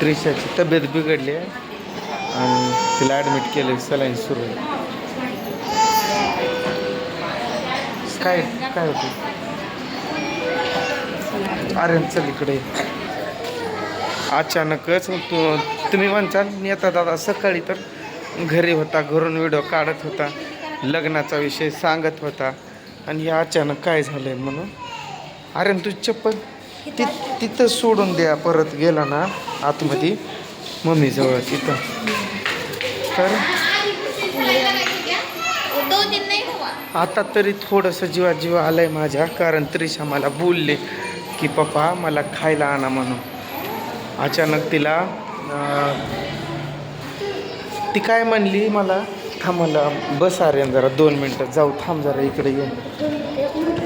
त्रिशाची तब्येत बिघडली आहे. आणि तिला ॲडमिट केलं सलाईन सुरू आहे. काय काय होतं? अरे चल इकडे. अचानकच तू तुम्ही म्हणताल नेता दादा सकाळी तर घरी होता घरून व्हिडिओ काढत होता लग्नाचा विषय सांगत होता. आणि हे अचानक काय झालं आहे म्हणून? अरे तू चप्पल ति तिथं सोडून द्या परत गेला ना आतमध्ये. मम्मीजवळ तिथं. तर आता तरी थोडंसं जीवा जीवा आहे माझ्या कारण त्रिशा मला बोलले की पप्पा मला खायला आणा म्हणून. अचानक तिला ती काय म्हणली मला थांब मला बस अरे जरा दोन मिनटं. जाऊ थांब जरा इकडे येऊन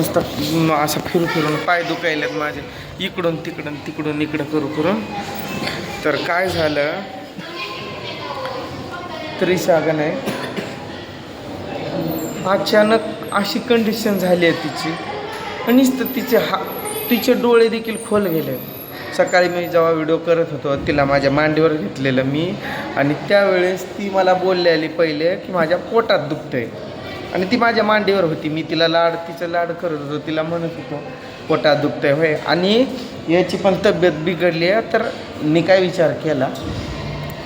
नुसतं असं फिरू फिरून पाय दुखायलेत माझे. इकडून तिकडून तिकडून इकडं करू करून. तर काय झालं? तरी सागा नाही. अचानक अशी कंडिशन झाली आहे तिची. आणि तिचे हा तिचे डोळे देखील खोल गेले. सकाळी मी जेव्हा व्हिडिओ करत होतो तिला माझ्या मांडीवर घेतलेलं मी. आणि त्यावेळेस ती मला बोलली आली पहिले की माझ्या पोटात दुखतंय. आणि ती माझ्या मांडीवर होती. मी तिला लाड तिचं लाड करत होतो. तिला म्हणत होतो पोटात दुखतंय होय. आणि याची पण तब्येत बिघडली आहे. तर मी काय विचार केला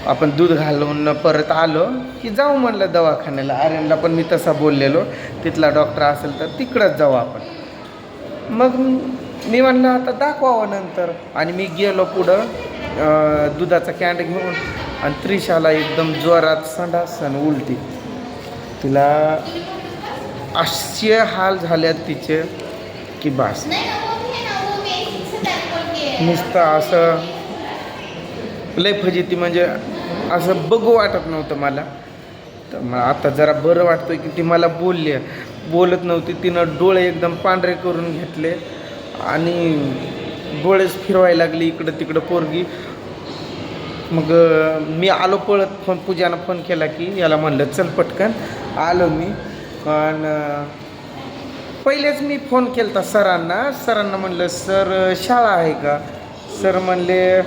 आपण दूध घालून परत आलो की जाऊ म्हणलं दवाखान्याला. आर्यनला पण मी तसा बोललेलो. तिथला डॉक्टर असेल तर तिकडंच जाऊ आपण. मग मी म्हणलं आता दाखवावं नंतर. आणि मी गेलो पुढं दुधाचा कॅन्ड घेऊन. आणि त्रिशाला एकदम जोरात संडासन उलटी. तिला असे हाल झाल्यात तिचे की बास. नुसतं असं लय फजिती म्हणजे असं बघू वाटत नव्हतं मला. तर मग आता जरा बरं वाटतंय की ती मला बोलली बोलत नव्हती तिनं डोळे एकदम पांढरे करून घेतले आणि डोळेच फिरवायला लागली इकडं तिकडं पोरगी. मग मी आलो पळत फोन पूजानं फोन केला की याला म्हणलं चल पटकन. आलो मी. पण पहिलेच मी फोन केला होता सरांना. सरांना म्हणलं सर शाळा आहे का? सर म्हणले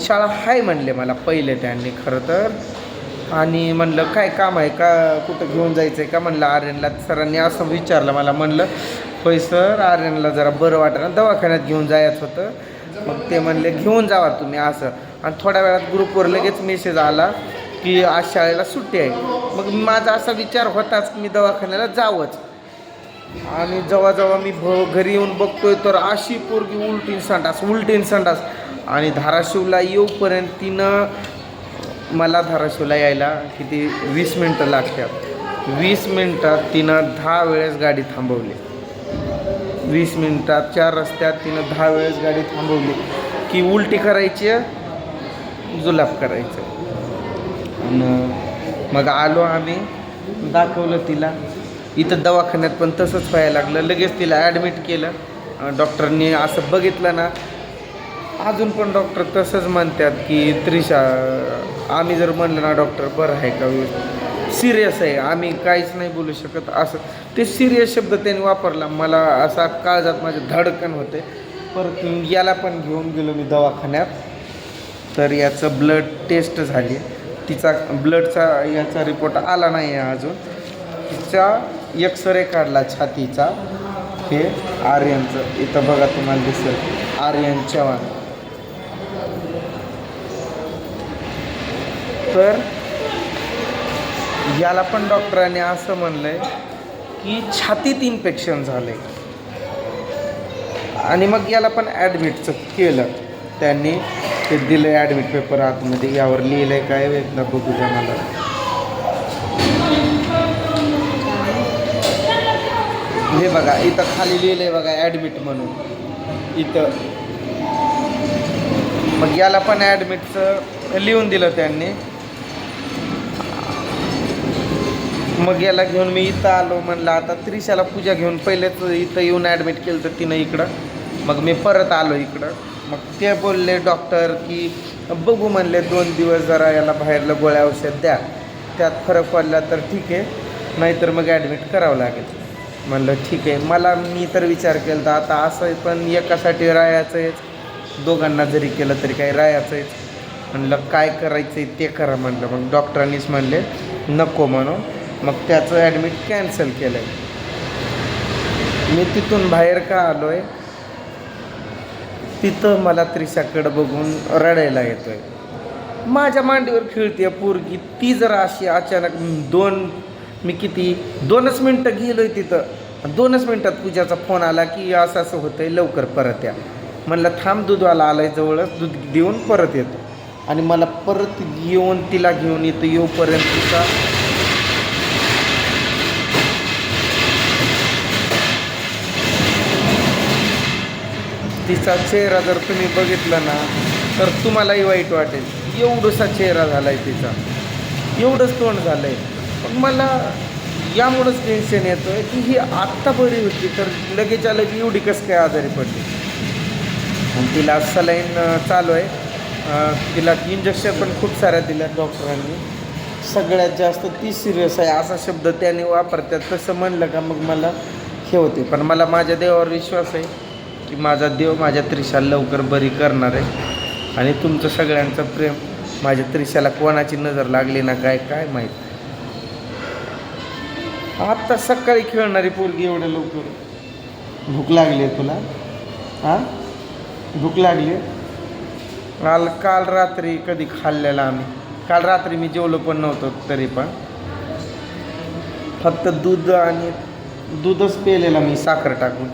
शाळा आहे म्हणले मला पहिले त्यांनी खरं तर. आणि म्हणलं काय काम आहे का? कुठं घेऊन जायचं आहे का? म्हणलं आर्यनला. सरांनी असं विचारलं मला म्हणलं होय सर आर्यनला जरा बरं वाटलं दवाखान्यात घेऊन जायचं होतं. मग ते म्हणले घेऊन जावा तुम्ही असं. आणि थोड्या वेळात ग्रुपवर लगेच मेसेज आला की आज शाळेला सुट्टी आहे. मग माझा असा विचार होताच की मी दवाखान्याला जावंच. आणि जेव्हा जेव्हा मी भ घरी येऊन बघतोय तर अशी पोरगी उलटीन संडास उलटीन संडास. आणि धाराशिवला येऊपर्यंत तिनं मला धाराशिवला यायला किती वीस मिनटं लागतात. वीस मिनटात तिनं दहा वेळेस गाडी थांबवली. वीस मिनटात चार रस्त्यात तिनं दहा वेळेस गाडी थांबवली. की उलटी करायची जुलाब करायचं. आणि मग आलो आम्ही दाखवलं तिला. इथं दवाखान्यात पण तसंच व्हायला लागलं. लगेच तिला ॲडमिट केलं. डॉक्टरनी असं बघितलं ना अजून पण डॉक्टर तसंच म्हणतात की त्रिशा आम्ही जर म्हणलं ना डॉक्टर बरं आहे का? सिरियस आहे. आम्ही काहीच नाही बोलू शकत. असं. ते सिरियस शब्द त्यांनी वापरला. मला असा काळजात माझे धडकन होते. परत याला पण घेऊन गेलो मी दवाखान्यात. तर याचं ब्लड टेस्ट झाली. तिचा ब्लडचा याचा रिपोर्ट आला नाही आहे अजून. तिचा एक्सरे काढला छातीचा. हे आर्यनचं. इथं बघा तुम्हाला दिसेल. आर्यन चव्हाण. तर याला पण डॉक्टरांनी असं म्हणलंय की छातीत इन्फेक्शन झालंय. आणि मग याला पण ॲडमिटचं केलं. त्यांनी ते दिलं आहे ॲडमिट पेपर आतमध्ये यावर लिहिलं आहे काय एकदा बघू द्या मला. हे बघा इथं खाली लिहिलं आहे बघा ॲडमिट म्हणून. इथं. मग याला पण ॲडमिटचं लिहून दिलं त्यांनी. मग याला घेऊन मी इथं आलो म्हणलं आता त्रिशाला पूजा घेऊन पहिलेच इथं येऊन ॲडमिट केलं तर तिनं इकडं. मग मी परत आलो इकडं. मग ते बोलले डॉक्टर की बघू म्हणले दोन दिवस जरा याला बाहेरलं गोळ्या औषध द्या. त्यात फरक पडला तर ठीक आहे. नाहीतर मग ॲडमिट करावं लागेल. म्हणलं ठीक आहे. मला मी तर विचार केला तर आता असं आहे पण एकासाठी राहायचं आहेच दोघांना जरी केलं तरी काही राहायचं आहेच म्हणलं काय करायचं आहे ते करा. म्हणलं मग डॉक्टरांनीच म्हणले नको म्हणून. मग त्याचं ॲडमिट कॅन्सल केलं आहे मी तिथून बाहेर का आलो आहे तिथं मला त्रिशाकडं बघून रडायला येतो आहे माझ्या मांडीवर खेळते पोरगी ती जर अशी अचानक दोन मी किती दोनच मिनटं गेलो आहे तिथं दोनच मिनटात पूजाचा फोन आला की असं असं होतं आहे लवकर परत या. म्हणलं थांब दूधवाला आलाय जवळच दूध देऊन परत येतो. आणि मला परत येऊन तिला घेऊन येतो येऊपर्यंत तिचा तिचा चेहरा जर तुम्ही बघितला ना तर तुम्हालाही वाईट वाटेल. एवढंसा चेहरा झाला आहे तिचा. एवढंच तोंड झालं आहे मग मला यामुळंच टेन्शन येतं आहे की ही आत्ता बरी होती तर लगेच आलं की एवढी कसं काय आजारी पडली? तिला सलाईन चालू आहे. तिला इंजेक्शन पण खूप साऱ्या दिल्या डॉक्टरांनी सगळ्यात जास्त ती सिरियस आहे असा शब्द त्याने वापरतात. तसं म्हणलं का मग मला हे होते. पण मला माझ्या देवावर विश्वास आहे. की माझा देव माझ्या त्रिशाला लवकर बरी करणार आहे. आणि तुमचं सगळ्यांचं प्रेम माझ्या त्रिशाला कोणाची नजर लागली ना काय काय माहीत. आत्ता सकाळी खेळणारी पोरगी एवढ्या लवकर. भूक लागली आहे तुला? हां भूक लागली काल काल रात्री कधी खाल्लेला आम्ही. काल रात्री मी जेवलो पण नव्हतो तरी पण. फक्त दूध आणि दूधच पेलेला मी साखर टाकून.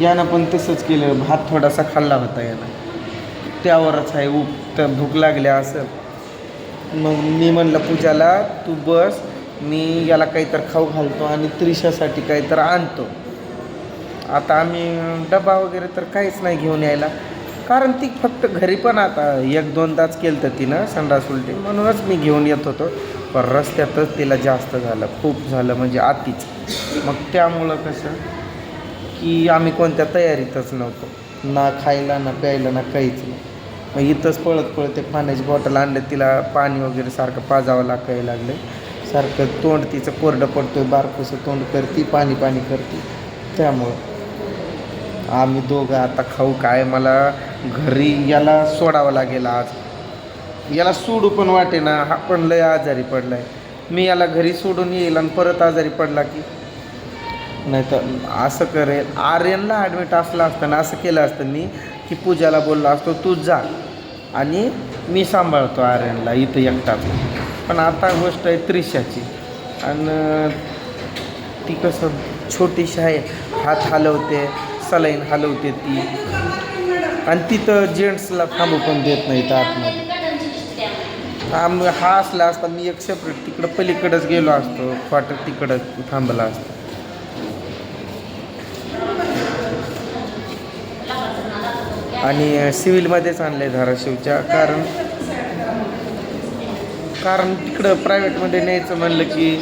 यानं पण तसंच केलं. भात थोडासा खाल्ला होता यानं. त्यावरच आहे उप तर भूक लागली असं. मग मी म्हणलं पूजाला तू बस मी याला काहीतरी खाऊ घालतो आणि त्रिशासाठी काहीतरी आणतो. आता आम्ही डबा वगैरे तर काहीच नाही घेऊन यायला. कारण ती फक्त घरी पण आता एक दोनदाच केलं तर तिनं संडास उलटी. म्हणूनच मी घेऊन येत होतो. पण रस्त्यातच तिला जास्त झालं. खूप झालं म्हणजे आतीच मग त्यामुळं कसं की आम्ही कोणत्या तयारीतच नव्हतो. ना खायला ना प्यायला ना काहीच नाही. मग इथंच पळत पळत एक पाण्याची बॉटल आणलं तिला पाणी वगैरे सारखं पाजावं लागायला लागलं सारखं तोंड तिचं कोरडं पडतोय बारकोसं तोंड करती पाणी पाणी करते. त्यामुळं आम्ही दोघं आता खाऊ काय मला घरी याला सोडावं लागेल आज. याला सोडू पण वाटे ना हा पण लय आजारी पडला आहे मी याला घरी सोडून येईल आणि परत आजारी पडला की नाही तर असं करेल. आर्यनला ॲडमिट असलं असतं ना असं केलं असतं मी की पूजाला बोललो असतो तू जा. आणि मी सांभाळतो आर्यनला इथं एकटाच. पण आता गोष्ट आहे त्रिशाची. आणि ती कसं छोटीशी आहे. हात हलवते सलाईन हलवते ती. आणि तिथं जेंट्सला थांबू पण देत नाही तर आतमध्ये. आम हा असला असता मी एक सेपरेट तिकडं पलीकडंच गेलो असतो. क्वार्टर तिकडं थांबला असतो. आणि सिव्हिलमध्येच आणलं आहे धाराशिवच्या. कारण कारण तिकडं प्रायव्हेटमध्ये न्यायचं म्हणलं की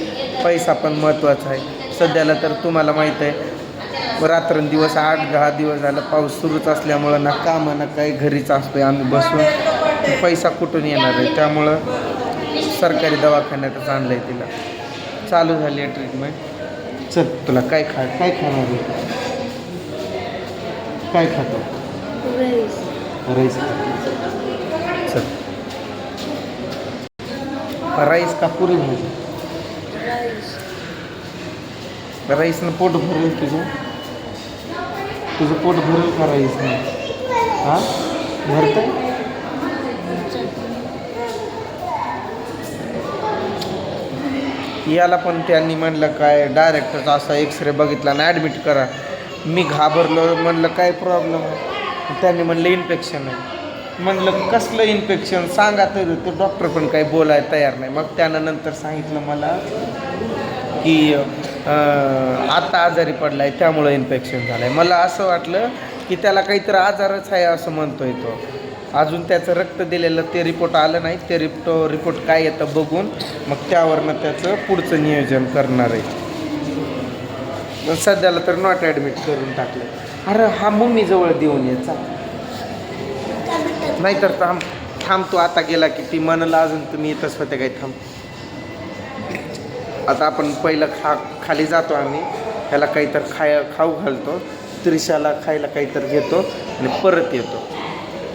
पैसा पण महत्त्वाचा आहे. सध्याला तर तुम्हाला माहीत आहे रात्रंदिवस आठ दहा दिवस झालं पाऊस सुरूच असल्यामुळं ना कामं ना काही घरीच असतो आहे आम्ही बसून. पैसा कुठून येणार आहे? त्यामुळं सरकारी दवाखान्यातच आणलं आहे तिला. चालू झाली आहे ट्रीटमेंट चल तुला काय खा काय खाणार आहे? काय खातो? राईस राईस का पुरी भाजी राईसनं पोट भरेल तुझं तुझं पोट भरेल का राईसनं हां भरतं याला पण त्यांनी म्हणलं काय डायरेक्टच असा एक्सरे बघितला ना ॲडमिट करा मी घाबरलो म्हणलं काय प्रॉब्लेम आहे त्यांनी म्हणलं इन्फेक्शन आहे. म्हणलं कसलं इन्फेक्शन सांगा तरी तो डॉक्टर पण काही बोलायला तयार नाही. मग त्यानं नंतर सांगितलं मला की आता आजारी पडला आहे त्यामुळं इन्फेक्शन झालं आहे मला असं वाटलं की त्याला काहीतरी आजारच आहे असं म्हणतोय तो. अजून त्याचं रक्त दिलेलं ते रिपोर्ट आलं नाही. ते रिपोर्ट रिपोर्ट काय येतं बघून मग त्यावरनं त्याचं पुढचं नियोजन करणार आहे. सध्याला तर नॉट ॲडमिट करून टाकलं अरे हा मम्मीजवळ देऊन यायचा नाहीतर थांब थांब तू आता गेला की ती म्हणला अजून तुम्ही येतच होते काय थांब. आता आपण पहिलं खा खाली जातो आम्ही. ह्याला काहीतरी खाया खाऊ घालतो. त्रिशाला खायला काहीतरी घेतो आणि परत येतो.